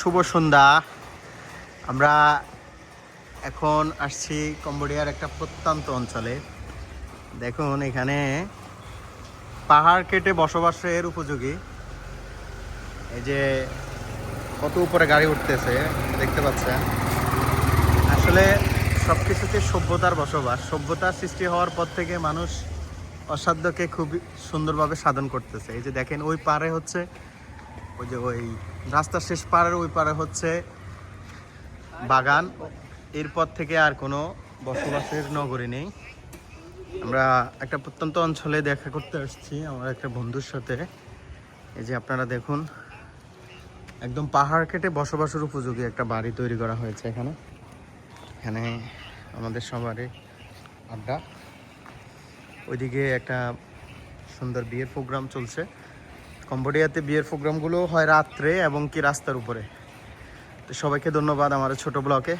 শুভ সন্ধ্যা। আমরা এখন আসছি কম্বোডিয়ার একটা প্রত্যন্ত অঞ্চলে। দেখুন, এখানে পাহাড় কেটে বসবাসের উপযোগী। এই যে কত উপরে গাড়ি উঠতেছে, দেখতে পাচ্ছেন? আসলে সব কিছুতে সভ্যতার বসবাস। সভ্যতার সৃষ্টি হওয়ার পর থেকে মানুষ অসাধ্যকে খুব সুন্দরভাবে সাধন করতেছে। এই যে দেখেন, ওই পারে হচ্ছে ওই যে ওই রাস্তার শেষ পাড়ের ওই পারে হচ্ছে বাগান। এরপর থেকে আর কোনো বসবাসের নগরী নেই। আমরা একটা প্রত্যন্ত অঞ্চলে দেখা করতে আসছি আমার একটা বন্ধুর সাথে। এই যে আপনারা দেখুন, একদম পাহাড় কেটে বসবাসের উপযোগী একটা বাড়ি তৈরি করা হয়েছে এখানে। এখানে আমাদের সবারই আড্ডা। ওইদিকে একটা সুন্দর বিয়ের প্রোগ্রাম চলছে। কম্বোডিয়াতে বিয়ের প্রোগ্রামগুলো হয় রাত্রে এবং কি রাস্তার উপরে। তো সবাইকে ধন্যবাদ আমার ছোট ব্লকে